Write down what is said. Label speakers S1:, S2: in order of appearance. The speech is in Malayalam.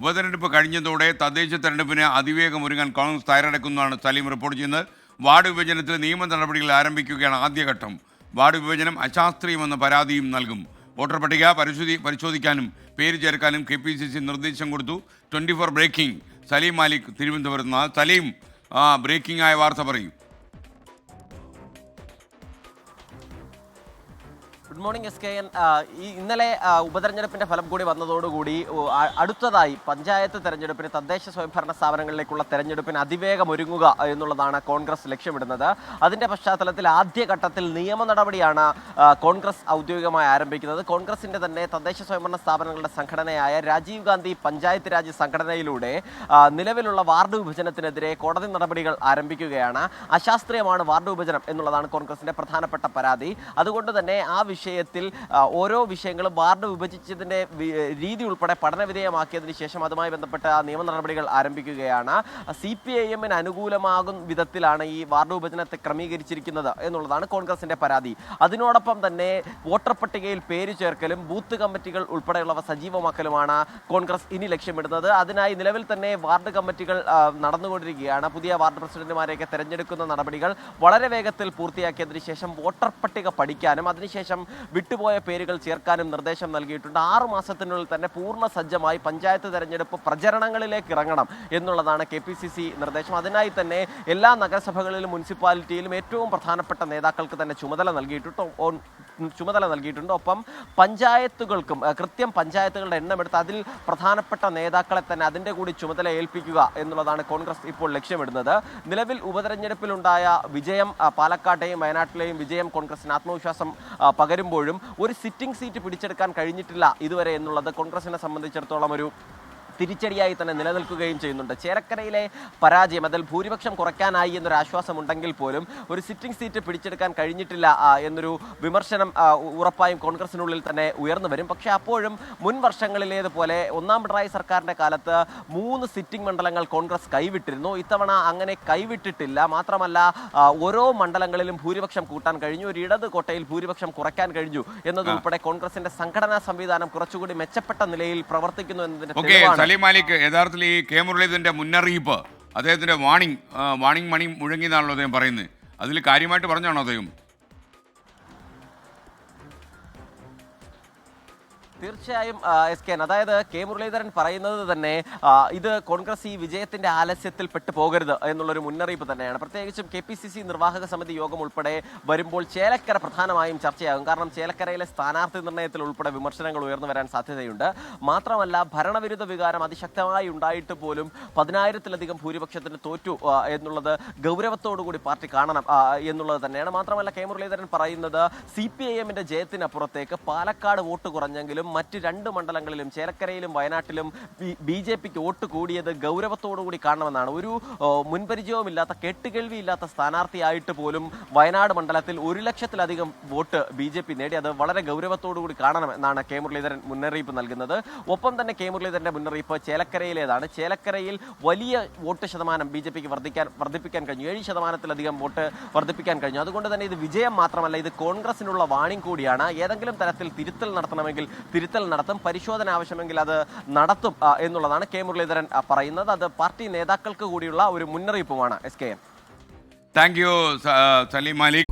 S1: ഉപതെരഞ്ഞെടുപ്പ് കഴിഞ്ഞതോടെ തദ്ദേശ തെരഞ്ഞെടുപ്പിന് അതിവേഗം ഒരുങ്ങാൻ കോൺഗ്രസ് തയ്യാറെടുക്കുന്നതാണ് സലീം റിപ്പോർട്ട് ചെയ്യുന്നത് വാർഡ് വിഭജനത്തിൽ നിയമ നടപടികൾ ആരംഭിക്കുകയാണ് ആദ്യഘട്ടം വാർഡ് വിഭജനം അശാസ്ത്രീയമെന്ന പരാതിയും നൽകും വോട്ടർ പട്ടിക പരിശോധി പരിശോധിക്കാനും പേര് ചേർക്കാനും കെ പി സി സി നിർദ്ദേശം കൊടുത്തു twenty four breaking Saleem Malik തിരുവനന്തപുരത്ത് നിന്ന് സലീം ബ്രേക്കിംഗ് ആയ വാർത്ത പറയും
S2: good morning S K N ഈ ഇന്നലെ ഉപതെരഞ്ഞെടുപ്പിൻ്റെ ഫലം കൂടി വന്നതോടുകൂടി അടുത്തതായി പഞ്ചായത്ത് തെരഞ്ഞെടുപ്പിന് തദ്ദേശ സ്വയംഭരണ സ്ഥാപനങ്ങളിലേക്കുള്ള തെരഞ്ഞെടുപ്പിന് അതിവേഗം ഒരുങ്ങുക എന്നുള്ളതാണ് കോൺഗ്രസ് ലക്ഷ്യമിടുന്നത് അതിൻ്റെ പശ്ചാത്തലത്തിൽ ആദ്യഘട്ടത്തിൽ നിയമ നടപടിയാണ് കോൺഗ്രസ് ഔദ്യോഗികമായി ആരംഭിക്കുന്നത് കോൺഗ്രസിൻ്റെ തന്നെ തദ്ദേശ സ്വയംഭരണ സ്ഥാപനങ്ങളുടെ സംഘടനയായ രാജീവ് ഗാന്ധി പഞ്ചായത്ത് രാജ് സംഘടനയിലൂടെ നിലവിലുള്ള വാർഡ് വിഭജനത്തിനെതിരെ കോടതി നടപടികൾ ആരംഭിക്കുകയാണ് അശാസ്ത്രീയമാണ് വാർഡ് വിഭജനം എന്നുള്ളതാണ് കോൺഗ്രസിൻ്റെ പ്രധാനപ്പെട്ട പരാതി അതുകൊണ്ട് തന്നെ ആ വിഷയത്തിൽ ഓരോ വിഷയങ്ങളും വാർഡ് വിഭജിച്ചതിൻ്റെ രീതി ഉൾപ്പെടെ പഠനവിധേയമാക്കിയതിന് ശേഷം അതുമായി ബന്ധപ്പെട്ട നിയമ നടപടികൾ ആരംഭിക്കുകയാണ് സി പി ഐ എമ്മിന് അനുകൂലമാകും വിധത്തിലാണ് ഈ വാർഡ് വിഭജനത്തെ ക്രമീകരിച്ചിരിക്കുന്നത് എന്നുള്ളതാണ് കോൺഗ്രസിൻ്റെ പരാതി അതിനോടൊപ്പം തന്നെ വോട്ടർ പട്ടികയിൽ പേര് ചേർക്കലും ബൂത്ത് കമ്മിറ്റികൾ ഉൾപ്പെടെയുള്ളവ സജീവമാക്കലുമാണ് കോൺഗ്രസ് ഇനി ലക്ഷ്യമിടുന്നത് അതിനായി നിലവിൽ തന്നെ വാർഡ് കമ്മിറ്റികൾ നടന്നുകൊണ്ടിരിക്കുകയാണ് പുതിയ വാർഡ് പ്രസിഡന്റുമാരെയൊക്കെ തെരഞ്ഞെടുക്കുന്ന നടപടികൾ വളരെ വേഗത്തിൽ പൂർത്തിയാക്കിയതിനു ശേഷം വോട്ടർ പട്ടിക പഠിക്കാനും അതിനുശേഷം വിട്ടുപോയ പേരുകൾ ചേർക്കാനും നിർദ്ദേശം നൽകിയിട്ടുണ്ട് ആറു മാസത്തിനുള്ളിൽ തന്നെ പൂർണ്ണ സജ്ജമായി പഞ്ചായത്ത് തെരഞ്ഞെടുപ്പ് പ്രചരണങ്ങളിലേക്ക് ഇറങ്ങണം എന്നുള്ളതാണ് കെ നിർദ്ദേശം അതിനായി തന്നെ എല്ലാ നഗരസഭകളിലും മുനിസിപ്പാലിറ്റിയിലും ഏറ്റവും പ്രധാനപ്പെട്ട നേതാക്കൾക്ക് തന്നെ ചുമതല നൽകിയിട്ടുണ്ട് ചുമതല നൽകിയിട്ടുണ്ട് ഒപ്പം പഞ്ചായത്തുകൾക്കും കൃത്യം പഞ്ചായത്തുകളുടെ എണ്ണമെടുത്ത് അതിൽ പ്രധാനപ്പെട്ട നേതാക്കളെ തന്നെ അതിൻ്റെ കൂടി ചുമതല ഏൽപ്പിക്കുക എന്നുള്ളതാണ് കോൺഗ്രസ് ഇപ്പോൾ ലക്ഷ്യമിടുന്നത് നിലവിൽ ഉപതെരഞ്ഞെടുപ്പിലുണ്ടായ വിജയം പാലക്കാട്ടെയും വയനാട്ടിലെയും വിജയം കോൺഗ്രസിന് ആത്മവിശ്വാസം പകരും വരുമ്പോഴും ഒരു സിറ്റിംഗ് സീറ്റ് പിടിച്ചെടുക്കാൻ കഴിഞ്ഞിട്ടില്ല ഇതുവരെ എന്നുള്ളത് കോൺഗ്രസിനെ സംബന്ധിച്ചിടത്തോളം ഒരു തിരിച്ചടിയായി തന്നെ നിലനിൽക്കുകയും ചെയ്യുന്നുണ്ട് ചേരക്കരയിലെ പരാജയം അതിൽ ഭൂരിപക്ഷം കുറയ്ക്കാനായി എന്നൊരു ആശ്വാസം ഉണ്ടെങ്കിൽ പോലും ഒരു സിറ്റിംഗ് സീറ്റ് പിടിച്ചെടുക്കാൻ കഴിഞ്ഞിട്ടില്ല എന്നൊരു വിമർശനം ഉറപ്പായും കോൺഗ്രസിനുള്ളിൽ തന്നെ ഉയർന്നു വരും പക്ഷേ അപ്പോഴും മുൻ വർഷങ്ങളിലേതുപോലെ ഒന്നാം പിണറായി സർക്കാരിൻ്റെ കാലത്ത് മൂന്ന് സിറ്റിംഗ് മണ്ഡലങ്ങൾ കോൺഗ്രസ് കൈവിട്ടിരുന്നു ഇത്തവണ അങ്ങനെ കൈവിട്ടിട്ടില്ല മാത്രമല്ല ഓരോ മണ്ഡലങ്ങളിലും ഭൂരിപക്ഷം കൂട്ടാൻ കഴിഞ്ഞു ഒരു ഇടത് കോട്ടയിൽ ഭൂരിപക്ഷം കുറയ്ക്കാൻ കഴിഞ്ഞു എന്നതുൾപ്പെടെ കോൺഗ്രസിന്റെ സംഘടനാ സംവിധാനം കുറച്ചുകൂടി മെച്ചപ്പെട്ട നിലയിൽ പ്രവർത്തിക്കുന്നു എന്നതിന്റെ അലി മാലിക് യഥാർത്ഥത്തിൽ ഈ കെ മുരളീധരൻ്റെ മുന്നറിയിപ്പ് അദ്ദേഹത്തിൻ്റെ വാണിംഗ് വാണിംഗ് മണി മുഴങ്ങിയെന്നാണല്ലോ അദ്ദേഹം പറയുന്നത് അതിൽ കാര്യമായിട്ട് പറഞ്ഞാണോ അദ്ദേഹം തീർച്ചയായും എസ് കെ അതായത് കെ മുരളീധരൻ പറയുന്നത് തന്നെ ഇത് കോൺഗ്രസ് ഈ വിജയത്തിന്റെ ആലസ്യത്തിൽ പെട്ടു പോകരുത് എന്നുള്ളൊരു മുന്നറിയിപ്പ് തന്നെയാണ് പ്രത്യേകിച്ചും കെ പി സി സി നിർവാഹക സമിതി യോഗം ഉൾപ്പെടെ വരുമ്പോൾ ചേലക്കര പ്രധാനമായും ചർച്ചയാകും കാരണം ചേലക്കരയിലെ സ്ഥാനാർത്ഥി നിർണ്ണയത്തിൽ ഉൾപ്പെടെ വിമർശനങ്ങൾ ഉയർന്നു വരാൻ സാധ്യതയുണ്ട് മാത്രമല്ല ഭരണവിരുദ്ധ വികാരം അതിശക്തമായി ഉണ്ടായിട്ട് പോലും പതിനായിരത്തിലധികം ഭൂരിപക്ഷത്തിന് തോറ്റു എന്നുള്ളത് ഗൗരവത്തോടുകൂടി പാർട്ടി കാണണം എന്നുള്ളത് തന്നെയാണ് മാത്രമല്ല കെ മുരളീധരൻ പറയുന്നത് സി പി ഐ എമ്മിന്റെ ജയത്തിനപ്പുറത്തേക്ക് പാലക്കാട് വോട്ട് കുറഞ്ഞെങ്കിലും മറ്റ് രണ്ട് മണ്ഡലങ്ങളിലും ചേലക്കരയിലും വയനാട്ടിലും ബി ജെ പിക്ക് വോട്ട് കൂടിയത് ഗൗരവത്തോടുകൂടി കാണണമെന്നാണ് ഒരു മുൻപരിചയവുമില്ലാത്ത കെട്ടുകേൾവിയില്ലാത്ത സ്ഥാനാർത്ഥിയായിട്ട് പോലും വയനാട് മണ്ഡലത്തിൽ ഒരു ലക്ഷത്തിലധികം വോട്ട് ബി ജെ പി നേടി അത് വളരെ ഗൗരവത്തോടുകൂടി കാണണമെന്നാണ് കെ മുരളീധരൻ മുന്നറിയിപ്പ് നൽകുന്നത് ഒപ്പം തന്നെ കെ മുരളീധരൻ്റെ മുന്നറിയിപ്പ് ചേലക്കരയിലേതാണ് ചേലക്കരയിൽ വലിയ വോട്ട് ശതമാനം ബി ജെ പിക്ക് വർദ്ധിക്കാൻ വർദ്ധിപ്പിക്കാൻ കഴിഞ്ഞു ഏഴ് ശതമാനത്തിലധികം വോട്ട് വർദ്ധിപ്പിക്കാൻ കഴിഞ്ഞു അതുകൊണ്ട് തന്നെ ഇത് വിജയം മാത്രമല്ല ഇത് കോൺഗ്രസിനുള്ള വാണിംഗ് കൂടിയാണ് ഏതെങ്കിലും തരത്തിൽ തിരുത്തൽ നടത്തണമെങ്കിൽ തിരുത്തൽ നടത്തും പരിശോധന ആവശ്യമെങ്കിൽ അത് നടത്തും എന്നുള്ളതാണ് കെ മുരളീധരൻ പറയുന്നത് അത് പാർട്ടി നേതാക്കൾക്ക് കൂടിയുള്ള ഒരു മുന്നറിയിപ്പുമാണ് S K M thank you Saleem Malik